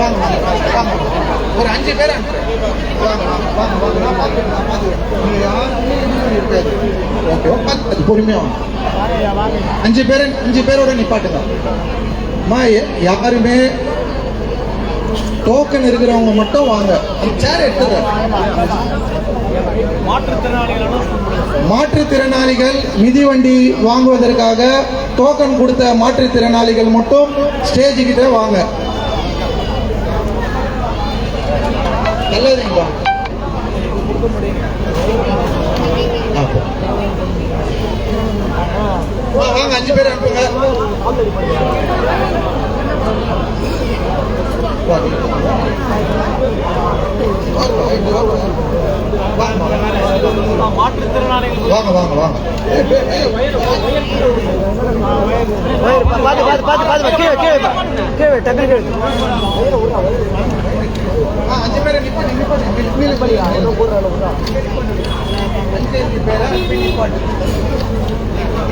வாங்க ஒரு அஞ்சு பேர் அனுப்புறேன் யாருமே பொறுமையாக அஞ்சு பேர் அஞ்சு பேரோட நிப்பாட்டுங்க யாருமே டோக்கன் இருக்கிறவங்க மட்டும் வாங்க அந்த சேர் எடுத்துறேன் மாற்றுத்திறனாளிகள் மிதிவண்டி வாங்குவதற்காக டோக்கன் கொடுத்த மாற்றுத்திறனாளிகள் மட்டும் ஸ்டேஜ் கிட்ட வாங்க. நல்லதுங்களா வாங்க அஞ்சு பேர் அனுப்புங்க. வா, வா, இங்க வா, வா. வாங்க, வாங்க. மாற்றுத்திறனாளிகள் வாங்க வாங்க வாங்க ஏய், ஏய், ஏய். கீழே கீழே வைப்பா. கீழே வை, டக்குனு கீழே வை. ஆ, அஞ்சு பேரை நிப்பாட்டு, நிப்பாட்டு. கீழே அஞ்சு பேரை நிப்பாட்டு.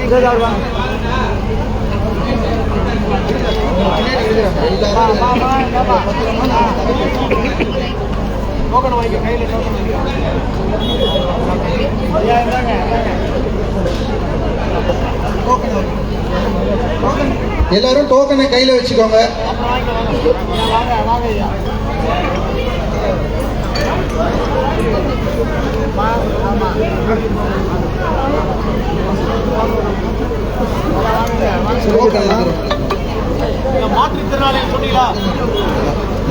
இதோ இதோ வாங்க. பின்னாடி இருக்கிறாங்க. வா, வா, எல்லாரும் டோக்கனை கையில வச்சுக்கோங்க. டோக்கன்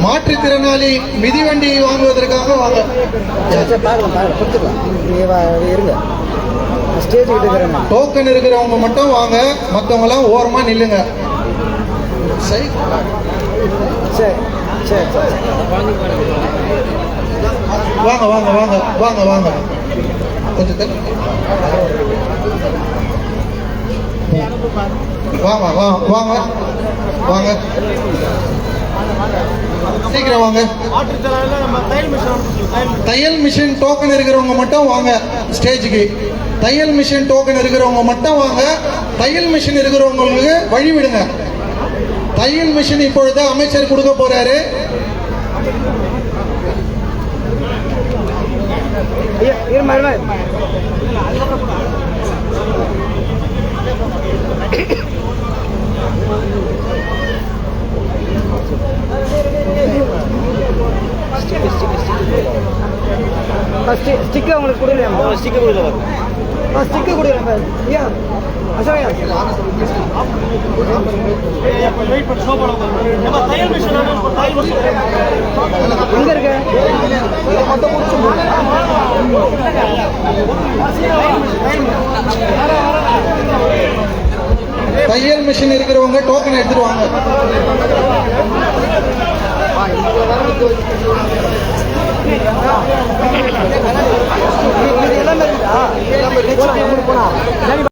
மாற்றுத்திறனாளி மிதிவண்டி வாங்குவதற்காக வாங்க. பார்க்கலாம் பார்க்கலாம் கொடுத்துக்கலாம் இருங்க ஸ்டேஜ் டோக்கன் இருக்கிறவங்க மட்டும் வாங்க மற்றவங்களாம் ஓரமா நில்லுங்க. சரி. சரி சரி சரி. வாங்க வாங்க வாங்க வாங்க வாங்க. கொஞ்சம் வாங்க வாங்க வாங்க வாங்க. சீக்கிரம் வாங்க. தையல் மிஷின் தையல் மிஷின் டோக்கன் இருக்கிறவங்க மட்டும் வாங்க ஸ்டேஜுக்கு. தையல் மிஷின் டோக்கன் இருக்கிறவங்க மட்டும் வாங்க தையல் மிஷின் இருக்கிறவங்களுக்கு வழி விடுங்க தையல் மிஷின் இப்பொழுது அமைச்சர் கொடுக்க போறாரு ஐயா இருமா இருமா ஸ்டிக்கு அவங்களுக்கு ஸ்டிக்கு கொடுக்குறேன் ஐயா அசோயா எங்க இருக்கு? தையல் மிஷின் இருக்கிறவங்க டோக்கன் எடுத்துருவாங்க